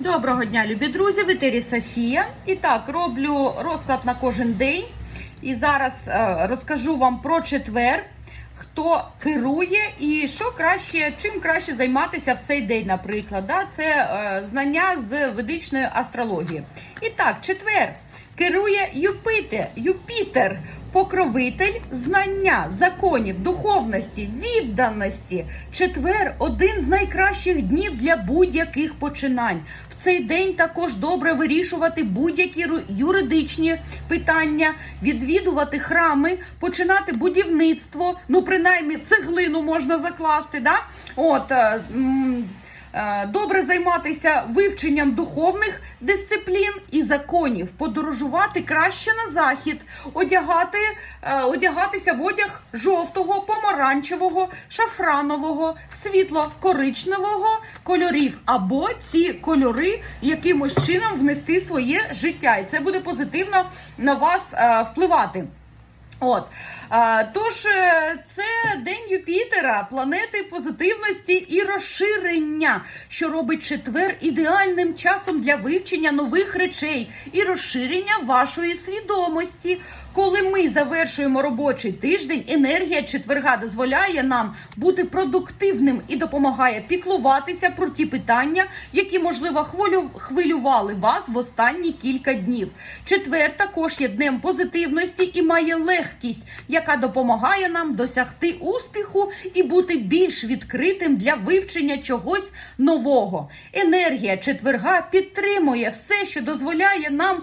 Доброго дня, любі друзі! В етері Софія. І так, роблю розклад на кожен день. І зараз е, розкажу вам про четвер, хто керує і що краще, чим краще займатися в цей день, наприклад. Да? Це е, знання з ведичної астрології. І так, четвер керує Юпітер, Юпітер, покровитель знання, законів, духовності, відданості. Четвер один з найкращих днів для будь-яких починань. В цей день також добре вирішувати будь-які юридичні питання, відвідувати храми, починати будівництво. Ну, принаймні, цеглину можна закласти. Да? От, е, Добре займатися вивченням духовних дисциплін і законів, подорожувати краще на захід, одягати, е, одягатися в одяг жовтого, помаранчевого, шафранового, світло-коричневого кольорів, або ці кольори якимось чином внести своє життя, і це буде позитивно на вас е, впливати. От а, тож е, це день Юпітера, планети позитивності і розширення, що робить четвер ідеальним часом для вивчення нових речей і розширення вашої свідомості. Коли ми завершуємо робочий тиждень, енергія четверга дозволяє нам бути продуктивним і допомагає піклуватися про ті питання, які можливо хвилю- хвилювали вас в останні кілька днів. Четвер також є днем позитивності і має легкість, яка допомагає нам досягти успіху і бути більш відкритим для вивчення чогось нового. Енергія четверга підтримує все, що дозволяє нам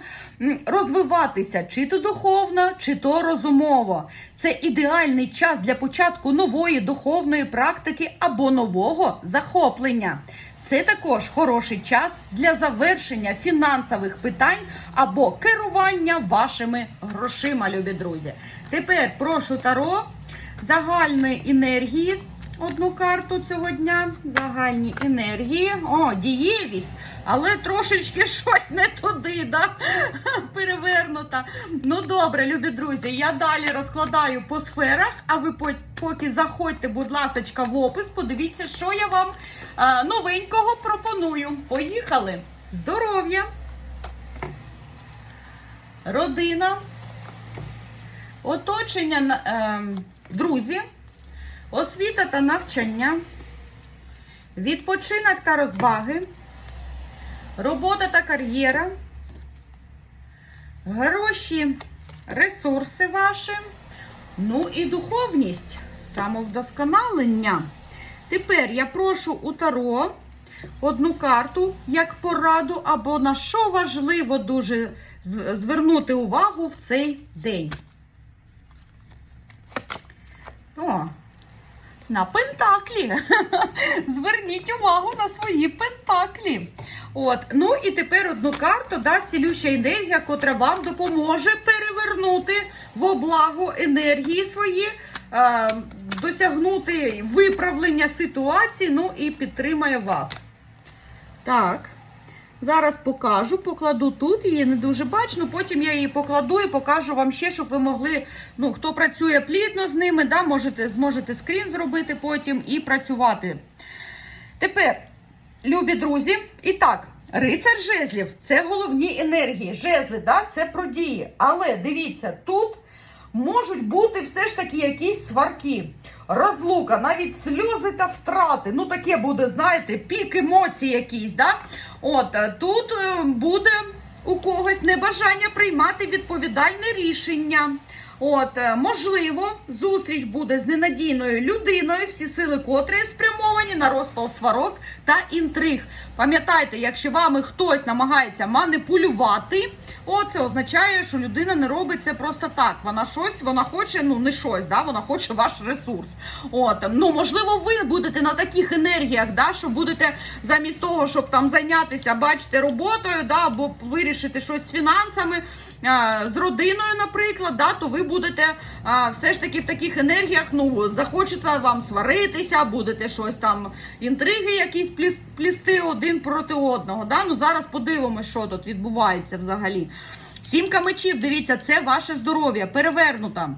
розвиватися, чи то духовно, чи то розумово. Це ідеальний час для початку нової духовної практики або нового захоплення. Це також хороший час для завершення фінансових питань або керування вашими грошима, любі друзі. Тепер прошу Таро загальної енергії. Одну карту цього дня, загальні енергії. О, дієвість, але трошечки щось не туди, да? перевернута. Ну добре, любі друзі, я далі розкладаю по сферах, а ви поки заходьте, будь ласка, в опис, подивіться, що я вам новенького пропоную. Поїхали! Здоров'я! Родина, оточення, ем, друзі, освіта та навчання, відпочинок та розваги, робота та кар'єра, гроші, ресурси ваші, ну і духовність, самовдосконалення. Тепер я прошу у Таро одну карту як пораду, або на що важливо дуже звернути увагу в цей день. О, на пентаклі. Зверніть увагу на свої пентаклі. От, ну і тепер одну карту, да, цілюща енергія, котра вам допоможе перевернути в облагу енергії свої, е, досягнути виправлення ситуації, ну і підтримає вас. Так. Зараз покажу, покладу тут, її не дуже бачно, потім я її покладу і покажу вам ще, щоб ви могли, ну, хто працює плідно з ними, да, можете, зможете скрін зробити потім і працювати. Тепер, любі друзі, і так, рицар жезлів це головні енергії. Жезли, да, це про дії. Але дивіться, тут можуть бути все ж таки якісь сварки, розлука, навіть сльози та втрати. Ну, таке буде, знаєте, пік емоцій якийсь. Да? От е, тут е, буде у когось небажання приймати відповідальне рішення. От, е, можливо, зустріч буде з ненадійною людиною, всі сили котрої спрямовані на розпал сварок та інтриг. Пам'ятайте, якщо вами хтось намагається маніпулювати, о, це означає, що людина не робить це просто так. Вона щось, вона хоче, ну не щось, да, вона хоче ваш ресурс. От, ну можливо, ви будете на таких енергіях, да, що будете замість того, щоб там зайнятися, бачите, роботою, да, або вирішити щось з фінансами, з родиною, наприклад, да, то ви будете все ж таки в таких енергіях, ну, захочеться вам сваритися, будете щось там, інтриги якісь пліс- плісти один проти одного. Да? Ну, зараз подивимося, що тут відбувається взагалі. Сімка мечів, дивіться, це ваше здоров'я, перевернута.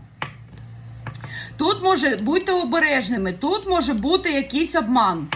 Тут може будьте обережними, тут може бути якийсь обман.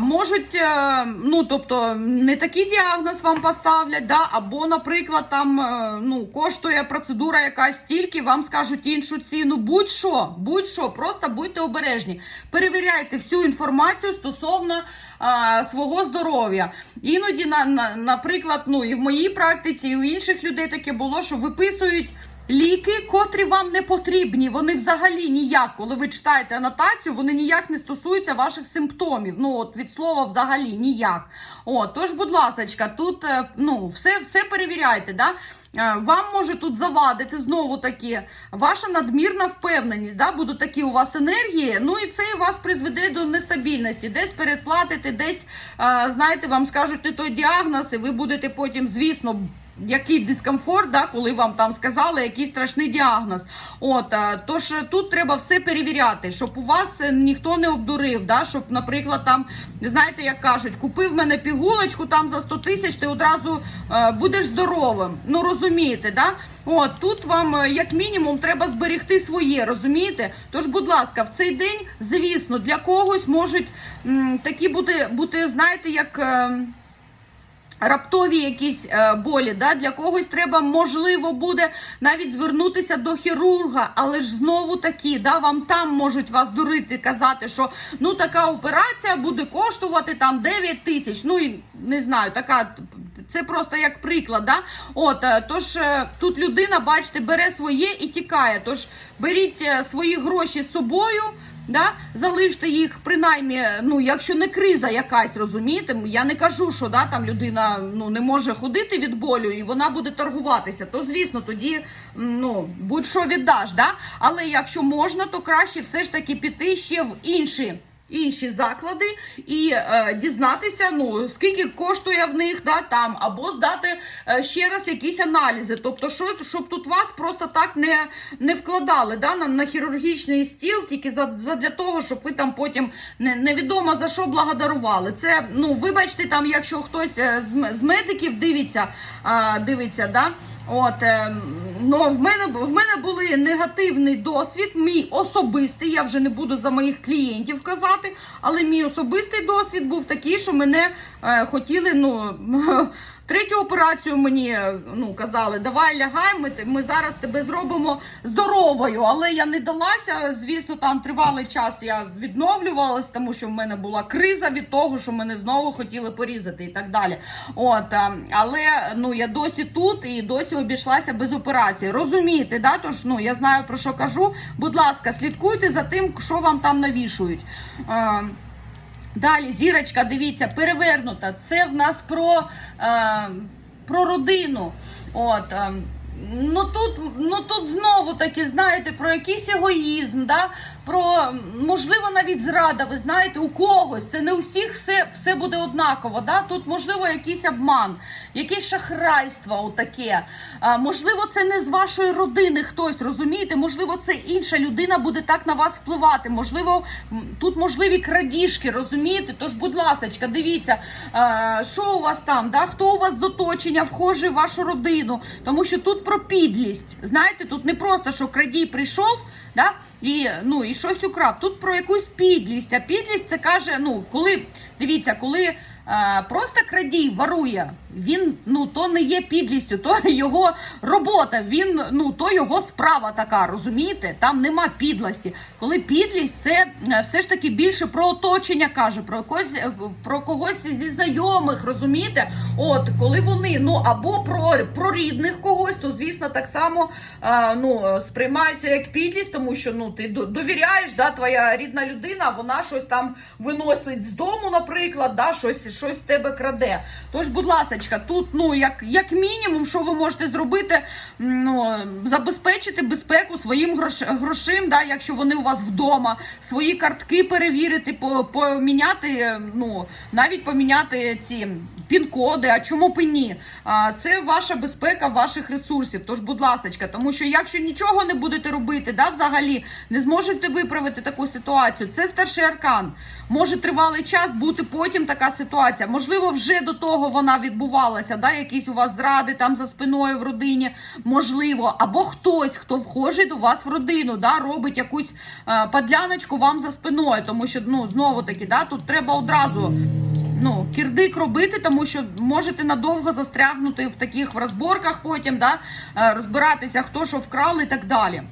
Можуть, е, ну тобто, не такий діагноз вам поставлять, да? або, наприклад, там е, ну, коштує процедура якась стільки, вам скажуть іншу ціну. Будь-що, будь-що, просто будьте обережні. Перевіряйте всю інформацію стосовно а, свого здоров'я. Іноді, на, на, наприклад, ну і в моїй практиці, і у інших людей таке було, що виписують. Ліки, котрі вам не потрібні, вони взагалі ніяк, коли ви читаєте анотацію, вони ніяк не стосуються ваших симптомів. Ну от від слова взагалі ніяк. От, тож, будь ласка, тут е, ну все, все перевіряйте. Да? Е, Вам може тут завадити знову таки ваша надмірна впевненість. Да? Будуть такі у вас енергії. Ну і це вас призведе до нестабільності. Десь переплатите, десь е, знаєте, вам скажуть не той діагноз, і ви будете потім, звісно який дискомфорт, да, коли вам там сказали який страшний діагноз. От тож е, тут треба все перевіряти, щоб у вас е, ніхто не обдурив. Да, щоб, наприклад, там знаєте, як кажуть, купив мене пігулочку там за 100 тисяч, ти одразу е, будеш здоровим. Ну розумієте, да? От тут вам е, як мінімум треба зберегти своє, розумієте? Тож, будь ласка, в цей день, звісно, для когось можуть м, такі бути, бути, знаєте, як. Е, Раптові якісь е, болі, да? для когось треба, можливо, буде навіть звернутися до хірурга, але ж знову таки, да, вам там можуть вас дурити, казати, що ну така операція буде коштувати там 9 тисяч. Ну і не знаю, така. Це просто як приклад, да? От е, тож е, тут людина, бачите, бере своє і тікає. Тож беріть свої гроші з собою. Да? Залиште їх принаймні, ну якщо не криза якась, розумієте, я не кажу, що да, там людина ну, не може ходити від болю і вона буде торгуватися, то звісно, тоді ну, будь-що віддаш. Да? Але якщо можна, то краще все ж таки піти ще в інші. Інші заклади і е, дізнатися, ну скільки коштує в них да, там, або здати е, ще раз якісь аналізи. Тобто, що, щоб тут вас просто так не не вкладали да, на, на хірургічний стіл, тільки за, за для того, щоб ви там потім не, невідомо за що благодарували. Це, ну, вибачте, там, якщо хтось е, з, з медиків дивиться, е, дивиться, да, От, е, ну, в мене в мене були негативний досвід, мій особистий. Я вже не буду за моїх клієнтів казати, але мій особистий досвід був такий, що мене е, хотіли. ну, Третю операцію мені е, ну, казали, давай лягай, ми, ми зараз тебе зробимо здоровою. Але я не далася. Звісно, там тривалий час я відновлювалась, тому що в мене була криза від того, що мене знову хотіли порізати і так далі. От, е, але ну, я досі тут і досі обійшлася без операції. Розумієте, да? Тож ну, я знаю про що кажу. Будь ласка, слідкуйте за тим, що вам там навішують. Далі, зірочка, дивіться, перевернута. Це в нас про, е, про родину. От, е, ну, тут, ну тут знову таки, знаєте, про якийсь егоїзм, да? про, можливо, навіть зрада, ви знаєте, у когось. Це не у всіх все, все буде однаково. Да? Тут, можливо, якийсь обман, якесь шахрайство отаке. А, можливо, це не з вашої родини хтось, розумієте? Можливо, це інша людина буде так на вас впливати. Можливо, тут можливі крадіжки, розумієте? Тож, будь ласка, дивіться, а, що у вас там, да? хто у вас з оточення вхожий в вашу родину. Тому що тут про підлість. Знаєте, тут не просто, що крадій прийшов. Да? І, ну, і щось украв. Тут про якусь підлість. А підлість це каже, ну, коли, дивіться, коли е, просто крадій ворує, він, ну, то не є підлістю, то його робота, він, ну, то його справа така, розумієте? Там нема підлості. Коли підлість, це е, все ж таки більше про оточення каже, про когось, е, про когось зі знайомих, розумієте? От, коли вони, ну, або про, про рідних когось, то, звісно, так само е, ну, сприймається як підлість, тому що, ну, ти довіряєш, да, твоя рідна людина, вона щось там виносить з дому, наприклад, да, щось, щось тебе краде. Тож, будь ласка, тут, ну, як, як мінімум, що ви можете зробити, ну, забезпечити безпеку своїм грош, грошим, да, якщо вони у вас вдома, свої картки перевірити, по, поміняти, ну, навіть поміняти ці пін-коди, а чому б і ні? А, це ваша безпека ваших ресурсів. Тож, будь ласка, тому що якщо нічого не будете робити, да, взагалі не зможете виправити таку ситуацію. Це старший аркан. Може тривалий час бути потім така ситуація. Можливо, вже до того вона відбувалася, да, якісь у вас зради там за спиною в родині, можливо, або хтось, хто вхожий до вас в родину, да, робить якусь е, подляночку вам за спиною, тому що ну знову таки, да, тут треба одразу. Ну, кірдик робити, тому що можете надовго застрягнути в таких розборках, потім да, е, розбиратися, хто що вкрав і так далі.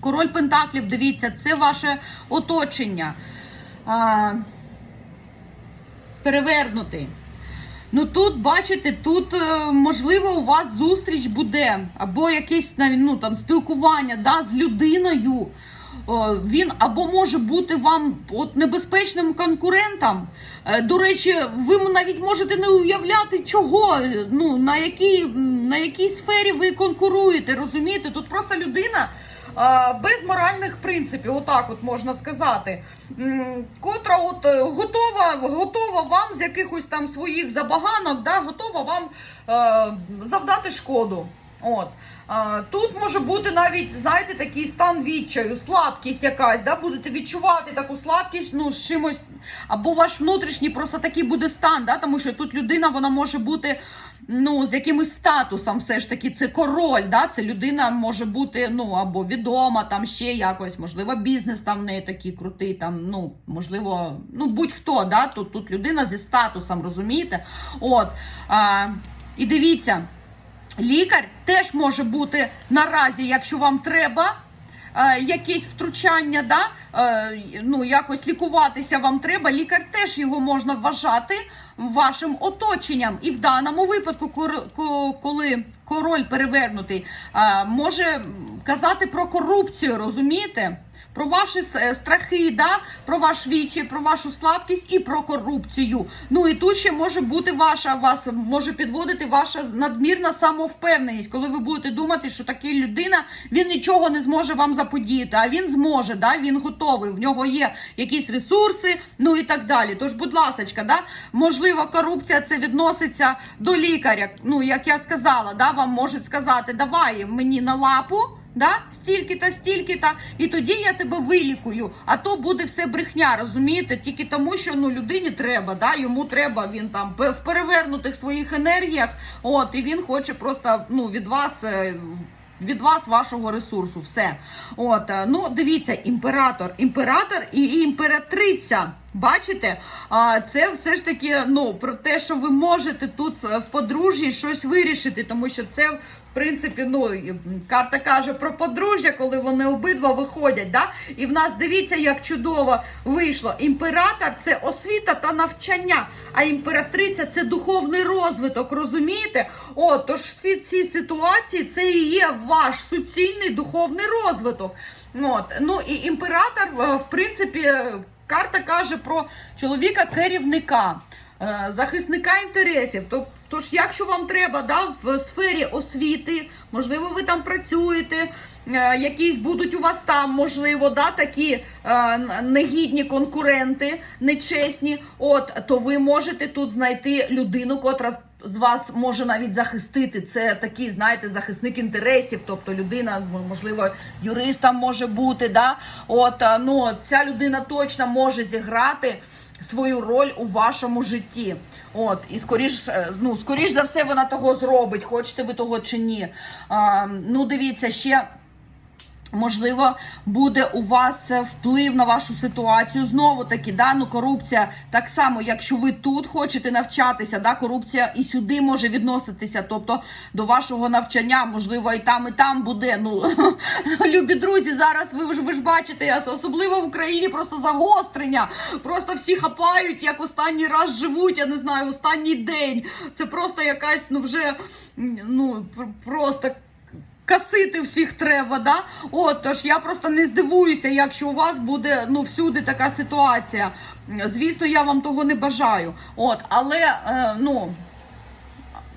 Король Пентаклів, дивіться, це ваше оточення. А, перевернутий. Ну тут, бачите, тут е, можливо у вас зустріч буде, або якесь ну, там, спілкування да, з людиною. Він або може бути вам от небезпечним конкурентом. Е, До речі, ви навіть можете не уявляти, чого, е, ну, на якій, на якій сфері ви конкуруєте, розумієте? Тут просто людина без моральних принципів, отак от можна сказати, котра от е, готова, готова вам з якихось там своїх забаганок, да, готова вам е, завдати шкоду. От. Тут може бути навіть, знаєте, такий стан відчаю, слабкість якась, да, будете відчувати таку слабкість, ну, з чимось, або ваш внутрішній просто такий буде стан, да, тому що тут людина вона може бути ну, з якимось статусом, все ж таки, це король, да, це людина може бути ну, або відома, там ще якось, можливо, бізнес там в неї такий крутий, там, ну, можливо, ну, будь-хто, да, тут, тут людина зі статусом, розумієте? От, а, і дивіться. Лікар теж може бути наразі, якщо вам треба. Е, Якесь втручання, да? е, ну якось лікуватися вам треба. Лікар теж його можна вважати вашим оточенням. І в даному випадку, коли король перевернутий, е, може казати про корупцію, розумієте? Про ваші е, страхи, да? про ваш вічі, про вашу слабкість і про корупцію. Ну і тут ще може бути ваша, вас може підводити ваша надмірна самовпевненість, коли ви будете думати, що такий людина він нічого не зможе вам заподіяти, а він зможе, да? він готовий, в нього є якісь ресурси, ну і так далі. Тож, будь ласка, да? можливо, корупція це відноситься до лікаря. Ну, як я сказала, да? вам можуть сказати, давай мені на лапу. Да? Стільки-то, стільки-то, і тоді я тебе вилікую. А то буде все брехня, розумієте? Тільки тому, що ну людині треба, да? йому треба, він там в перевернутих своїх енергіях. От, і він хоче просто ну, від вас. е, Від вас, вашого ресурсу, все. От, е, ну дивіться, імператор, імператор і імператриця. Бачите? Це все ж таки ну про те, що ви можете тут е, в подружжі щось вирішити, тому що це принципі, ну карта каже про подружжя, коли вони обидва виходять. Да? І в нас дивіться, як чудово вийшло. Імператор це освіта та навчання, а імператриця це духовний розвиток. Розумієте? О, тож всі ці ситуації це і є ваш суцільний духовний розвиток. От. Ну і імператор, в принципі, карта каже про чоловіка керівника. е, Захисника інтересів, тож, якщо вам треба да, в сфері освіти, можливо, ви там працюєте, е, якісь будуть у вас там, можливо, да, такі е, негідні конкуренти, нечесні, от, то ви можете тут знайти людину, котра з вас може навіть захистити. Це такий, знаєте, захисник інтересів, тобто людина, можливо, юристом може бути. Да? От, ну, ця людина точно може зіграти свою роль у вашому житті. От, і скоріш, е, ну, скоріш за все, вона того зробить, хочете ви того чи ні. А, ну, дивіться, ще. Можливо, буде у вас е, вплив на вашу ситуацію. Знову таки, да, ну корупція так само, якщо ви тут хочете навчатися, да, корупція і сюди може відноситися. Тобто до вашого навчання, можливо, і там, і там буде. Ну любі друзі, зараз ви ж ви ж бачите, особливо в Україні просто загострення. Просто всі хапають, як останній раз живуть. Я не знаю, останній день. Це просто якась, ну вже ну просто. Касити всіх треба, да? От, я просто не здивуюся, якщо у вас буде ну всюди така ситуація. Звісно, я вам того не бажаю. От, але е, ну.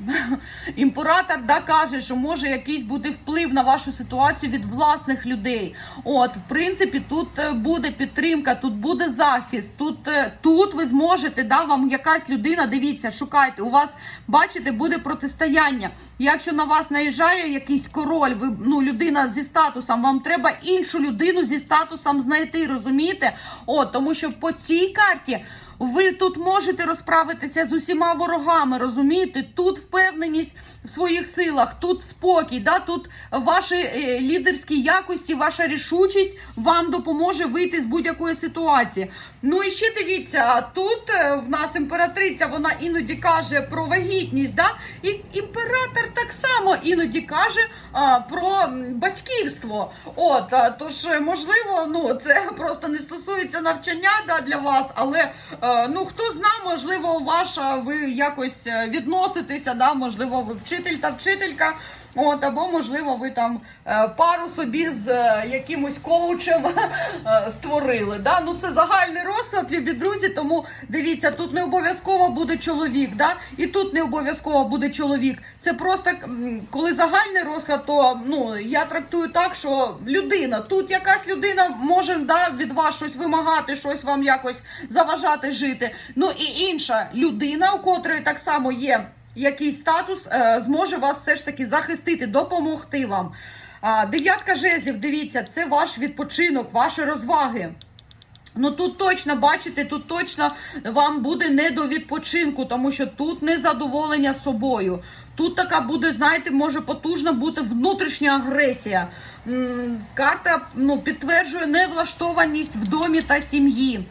Імператор да, каже, що може якийсь буде вплив на вашу ситуацію від власних людей. От, в принципі, тут е, буде підтримка, тут буде захист. Тут е, тут ви зможете, да, вам якась людина, дивіться, шукайте. У вас, бачите, буде протистояння. Якщо на вас наїжджає якийсь король, ви ну людина зі статусом, вам треба іншу людину зі статусом знайти, розумієте? От, тому що по цій карті Ви тут можете розправитися з усіма ворогами, розумієте? Тут впевненість в своїх силах, тут спокій, да? тут ваші е, лідерські якості, ваша рішучість вам допоможе вийти з будь-якої ситуації. Ну і ще дивіться, тут е, в нас імператриця, вона іноді каже про вагітність, да? і імператор так само іноді каже а, про батьківство. От, а, тож, е, можливо, ну це просто не стосується навчання да, для вас, але ну хто зна, можливо, ваша ви якось е, відноситеся, да, можливо, ви вчитель та вчителька. От, або, можливо, ви там е, пару собі з е, якимось коучем е, створили. Да? Ну, це загальний розклад, любі друзі, тому дивіться, тут не обов'язково буде чоловік, да? і тут не обов'язково буде чоловік. Це просто коли загальний розклад, то ну, я трактую так, що людина, тут якась людина може да, від вас щось вимагати, щось вам якось заважати жити. Ну і інша людина, у котрої так само є який статус е, зможе вас все ж таки захистити, допомогти вам. Дев'ятка жезлів, дивіться, це ваш відпочинок, ваші розваги. Ну тут точно бачите, тут точно вам буде не до відпочинку, тому що тут незадоволення собою. Тут така буде, знаєте, може потужна бути внутрішня агресія. Карта ну, підтверджує невлаштованість в домі та сім'ї.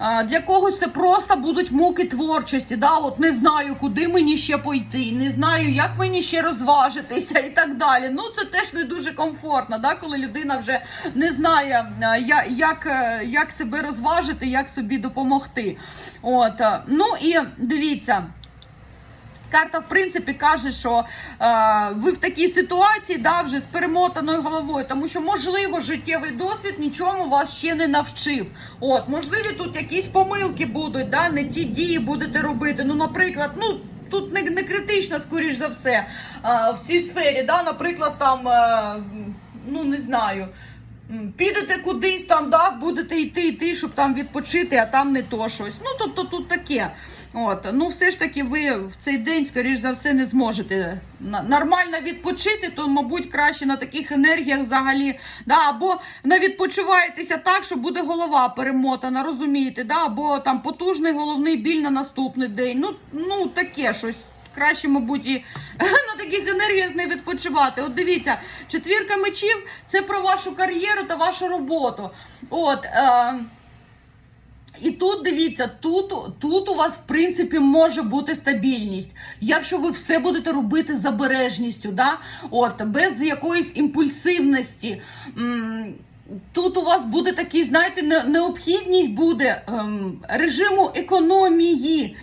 Для когось це просто будуть муки творчості. Да? От не знаю, куди мені ще пойти, не знаю, як мені ще розважитися і так далі. Ну це теж не дуже комфортно, да? коли людина вже не знає, як, е, як себе розважити, як собі допомогти. От. Ну і дивіться. Карта, в принципі, каже, що е, ви в такій ситуації да, вже з перемотаною головою, тому що, можливо, життєвий досвід нічому вас ще не навчив. От, можливі тут якісь помилки будуть, да, не ті дії будете робити. Ну, наприклад, ну. Тут не, не критично, скоріш за все, е, в цій сфері, да, наприклад, там, е, ну не знаю, підете кудись там, да, будете йти, йти, щоб там відпочити, а там не то щось. Ну, тобто тут таке. От, ну все ж таки, ви в цей день, скоріш за все, не зможете нормально відпочити, то, мабуть, краще на таких енергіях взагалі. Да, або не відпочиваєтеся так, що буде голова перемотана, розумієте, да, або там потужний головний біль на наступний день. Ну, ну таке щось. Краще, мабуть, і на таких енергіях не відпочивати. От дивіться, четвірка мечів це про вашу кар'єру та вашу роботу. От. Е- і тут дивіться, тут, тут у вас в принципі може бути стабільність, якщо ви все будете робити з обережністю, да? От, без якоїсь імпульсивності. Тут у вас буде такий, знаєте, необхідність буде ем, режиму економії.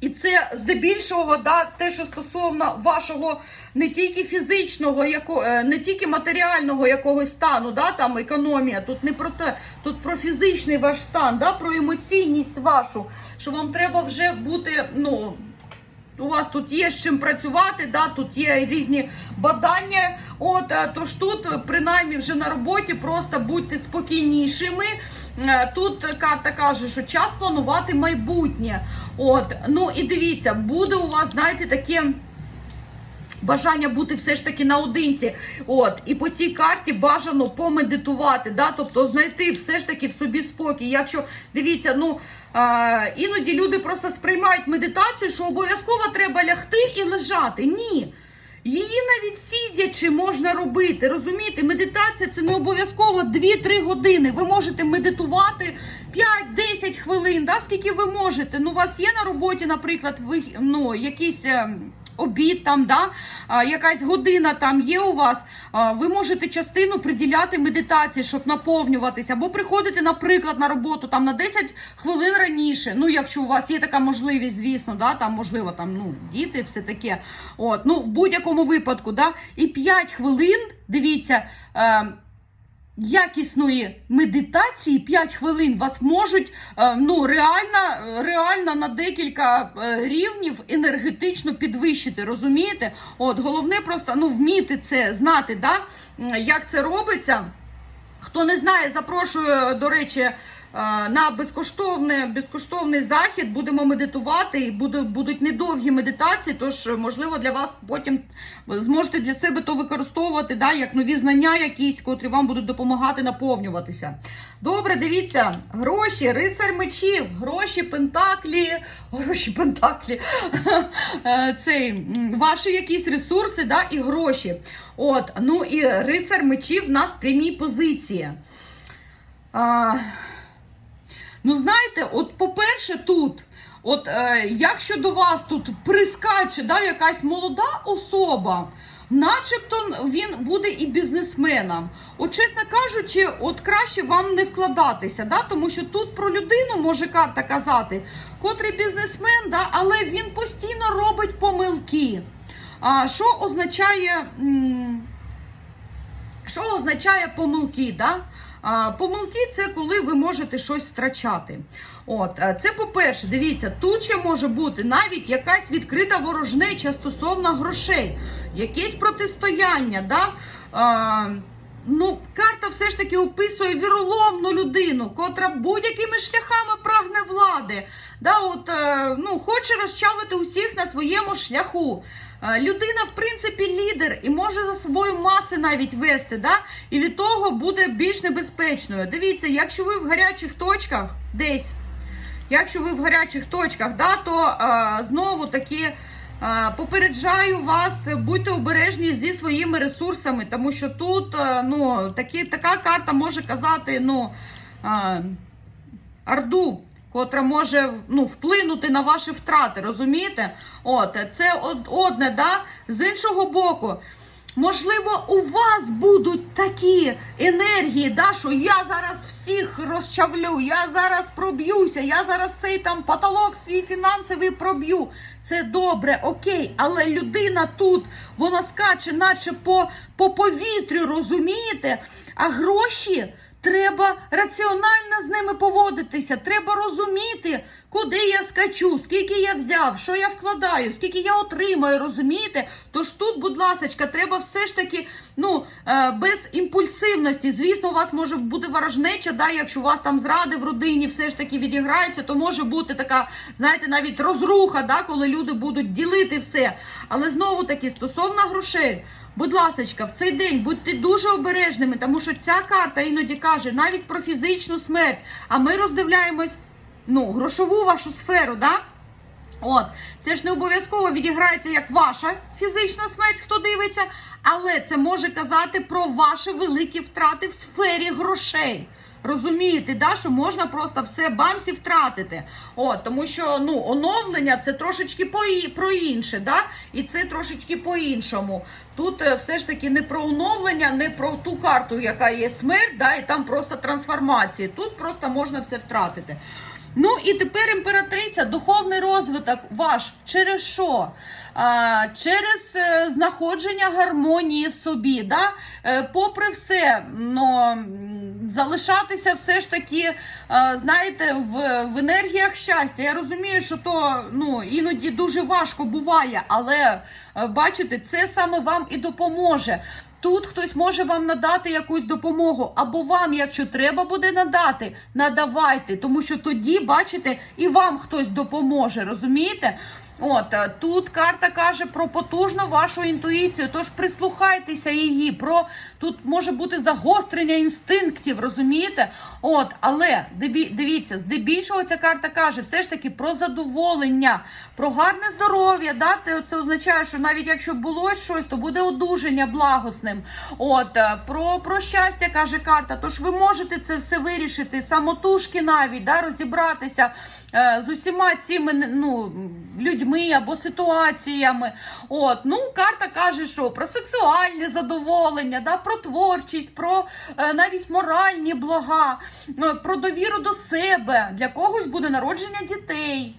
І це здебільшого да, те, що стосовно вашого не тільки фізичного, яко, е, не тільки матеріального якогось стану, да, там економія. Тут не про те, тут про фізичний ваш стан, да, про емоційність вашу, що вам треба вже бути, ну. У вас тут є з чим працювати, да, тут є різні бадання. От е, тож тут, принаймні, вже на роботі просто будьте спокійнішими. Е, Тут карта каже, що час планувати майбутнє. От, ну і дивіться, буде у вас, знаєте, таке. Бажання бути все ж таки наодинці. От, і по цій карті бажано помедитувати, да? тобто знайти все ж таки в собі спокій. Якщо дивіться, ну а, іноді люди просто сприймають медитацію, що обов'язково треба лягти і лежати. Ні. Її навіть сидячи можна робити. Розумієте, медитація це не обов'язково 2-3 години. Ви можете медитувати 5-10 хвилин, да? скільки ви можете. Ну, у вас є на роботі, наприклад, ви, ну, якісь. ем, обід там, да, якась година там є у вас, ви можете частину приділяти медитації, щоб наповнюватися, або приходити, наприклад, на роботу там на 10 хвилин раніше. Ну, якщо у вас є така можливість, звісно, да, там можливо там ну діти, все таке. От, ну в будь-якому випадку, да, і 5 хвилин, дивіться. Е, якісної медитації 5 хвилин вас можуть е, ну реально, реально на декілька е, рівнів енергетично підвищити. Розумієте? От головне просто ну вміти це знати, да? як це робиться. Хто не знає, запрошую, до речі, на безкоштовне, безкоштовний захід будемо медитувати і буде, будуть недовгі медитації, тож, можливо, для вас потім зможете для себе то використовувати да, як нові знання якісь, котрі вам будуть допомагати наповнюватися. Добре, дивіться, гроші, рицар мечів, гроші, пентаклі, гроші, пентаклі, Е, цей, ваші якісь ресурси да, і гроші. От, ну і рицар мечів в нас прямій позиції. А, ну, знаєте, от по-перше, тут, от е, якщо до вас тут прискаче да, якась молода особа, начебто він буде і бізнесменом. От, чесно кажучи, от краще вам не вкладатися, да, тому що тут про людину може карта казати, котрий бізнесмен, да, але він постійно робить помилки. А, що означає. м, що означає помилки? Да? Помилки це коли ви можете щось втрачати. От, е, це по-перше, дивіться, тут ще може бути навіть якась відкрита ворожнеча стосовно грошей, якесь протистояння. Да? А, ну, карта все ж таки описує віроломну людину, котра будь-якими шляхами прагне влади. Да, от, е, ну, хоче розчавити усіх на своєму шляху. Е, Людина, в принципі, лідер і може за собою маси навіть вести, да? і від того буде більш небезпечною. Дивіться, якщо ви в гарячих точках десь, якщо ви в гарячих точках, да, то е, знову таки. е, Попереджаю вас, будьте обережні зі своїми ресурсами, тому що тут е, ну, такі, така карта може казати ну, е, Орду, котра може ну, вплинути на ваші втрати, розумієте? От, це одне, да? З іншого боку, можливо, у вас будуть такі енергії, да, що я зараз всіх розчавлю, я зараз проб'юся, я зараз цей там потолок свій фінансовий проб'ю. Це добре, окей, але людина тут, вона скаче, наче по, по повітрю, розумієте? А гроші. Треба раціонально з ними поводитися. Треба розуміти, куди я скачу, скільки я взяв, що я вкладаю, скільки я отримаю, розумієте? Тож тут, будь ласка, треба все ж таки ну, е, без імпульсивності. Звісно, у вас може бути ворожнеча, да, якщо у вас там зради в родині все ж таки відіграються, то може бути така, знаєте, навіть розруха, да, коли люди будуть ділити все. Але знову таки, стосовно грошей. Будь ласочка, в цей день будьте дуже обережними, тому що ця карта іноді каже навіть про фізичну смерть. А ми роздивляємось ну, грошову вашу сферу, да? От, це ж не обов'язково відіграється як ваша фізична смерть, хто дивиться, але це може казати про ваші великі втрати в сфері грошей. Розумієте, да, що можна просто все бамсі втратити. От, тому що ну, оновлення це трошечки по, про інше, да? і це трошечки по-іншому. Тут е, все ж таки не про оновлення, не про ту карту, яка є смерть, да, і там просто трансформації. Тут просто можна все втратити. Ну і тепер імператриця, духовний розвиток ваш через що? А, через е, знаходження гармонії в собі. Да? Е, попри все, ну, залишатися все ж таки, е, знаєте, в, в енергіях щастя. Я розумію, що то ну, іноді дуже важко буває, але бачите, це саме вам і допоможе. Тут хтось може вам надати якусь допомогу, або вам, якщо треба буде надати, надавайте, тому що тоді, бачите, і вам хтось допоможе, розумієте? От е, тут карта каже про потужну вашу інтуїцію, тож прислухайтеся її. Про тут може бути загострення інстинктів, розумієте? От, але дивіться, здебільшого ця карта каже все ж таки про задоволення, про гарне здоров'я. Да? Це означає, що навіть якщо було щось, то буде одужання благосним. От е, про, про щастя каже карта. Тож ви можете це все вирішити, самотужки навіть да, розібратися з усіма цими ну, людьми або ситуаціями. От, ну, карта каже, що про сексуальне задоволення, да, про творчість, про е, навіть моральні блага, е, про довіру до себе. Для когось буде народження дітей.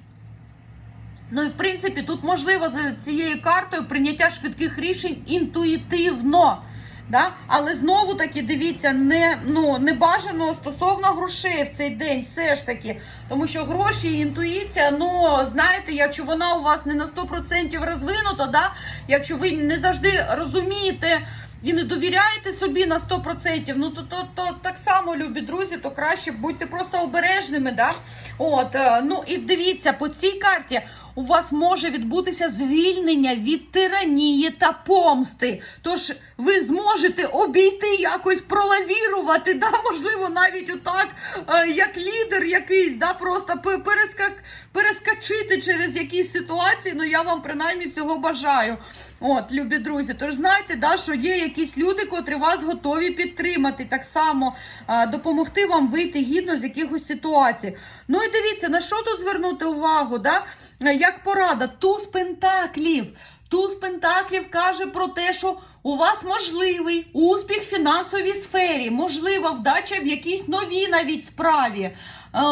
Ну і в принципі тут можливо за цією картою прийняття швидких рішень інтуїтивно. Да? Але знову таки дивіться, не, ну, не бажано стосовно грошей в цей день, все ж таки. Тому що гроші і інтуїція, ну знаєте, якщо вона у вас не на 100% розвинута, да? якщо ви не завжди розумієте, і не довіряєте собі на 100%, ну то, то, то так само, любі друзі, то краще будьте просто обережними. Да? От, е, ну і дивіться, по цій карті у вас може відбутися звільнення від тиранії та помсти. Тож ви зможете обійти якось пролавірувати, да, можливо, навіть отак, е, як лідер якийсь, да, просто пе- перескак, перескочити через якісь ситуації. Ну я вам принаймні цього бажаю. От, любі друзі, тож знаєте, да, що є якісь люди, котрі вас готові підтримати, так само а, допомогти вам вийти гідно з якихось ситуацій. Ну і дивіться, на що тут звернути увагу? Да? Е, Як порада, туз пентаклів. Туз пентаклів каже про те, що у вас можливий успіх в фінансовій сфері, можлива вдача в якійсь новій навіть справі. Е,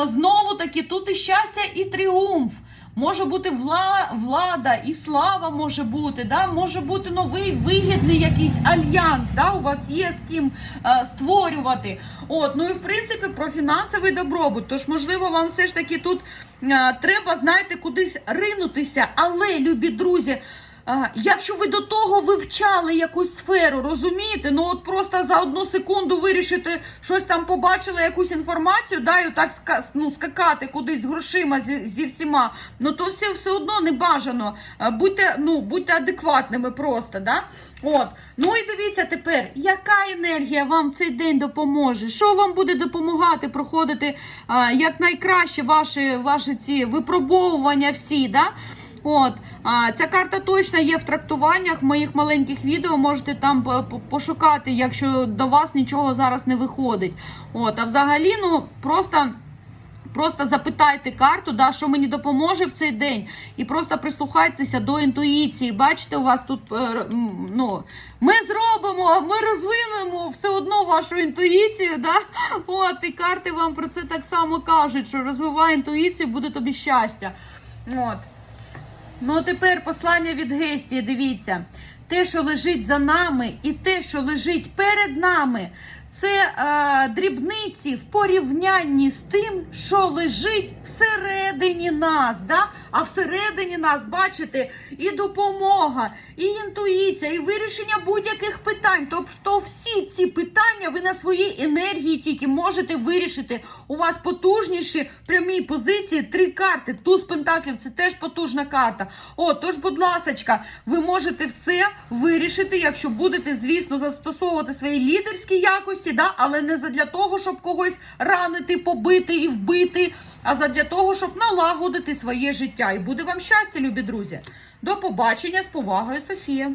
Знову таки, тут і щастя, і тріумф. Може бути вла, влада і слава може бути, да? може бути новий вигідний якийсь альянс, да? у вас є з ким е, створювати. От, ну і в принципі про фінансовий добробут. Тож, можливо, вам все ж таки тут е, треба, знаєте, кудись ринутися. Але, любі друзі, якщо ви до того вивчали якусь сферу, розумієте? Ну от просто за одну секунду вирішити щось там побачили, якусь інформацію, да, і так ну, скакати кудись грошима зі, зі всіма, ну то все все одно не бажано. Будьте, ну, будьте адекватними просто. Да? От. Ну і дивіться тепер, яка енергія вам цей день допоможе? Що вам буде допомагати проходити а, якнайкраще ваші, ваші ці випробовування всі? Да? От, ця карта точно є в трактуваннях в моїх маленьких відео. Можете там по- по- пошукати, якщо до вас нічого зараз не виходить. От, а взагалі, ну просто. Просто запитайте карту, да, що мені допоможе в цей день, і просто прислухайтеся до інтуїції. Бачите, у вас тут е, ну, ми зробимо, ми розвинемо все одно вашу інтуїцію. Да? От, і карти вам про це так само кажуть, що розвивай інтуїцію, буде тобі щастя. От. Ну, тепер послання від Гестії, дивіться. Те, що лежить за нами, і те, що лежить перед нами, це е, дрібниці в порівнянні з тим, що лежить всередині нас. Да? А всередині нас, бачите, і допомога, і інтуїція, і вирішення будь-яких питань. Тобто всі ці питання ви на своїй енергії тільки можете вирішити. У вас потужніші прямі позиції, три карти. Туз пентаклів це теж потужна карта. О, тож, будь ласочка, ви можете все вирішити, якщо будете, звісно, застосовувати свої лідерські якості, да? але не задля того, щоб когось ранити, побити і вбити, а задля того, щоб налагодити своє життя. І буде вам щастя, любі друзі. До побачення з повагою, Софія.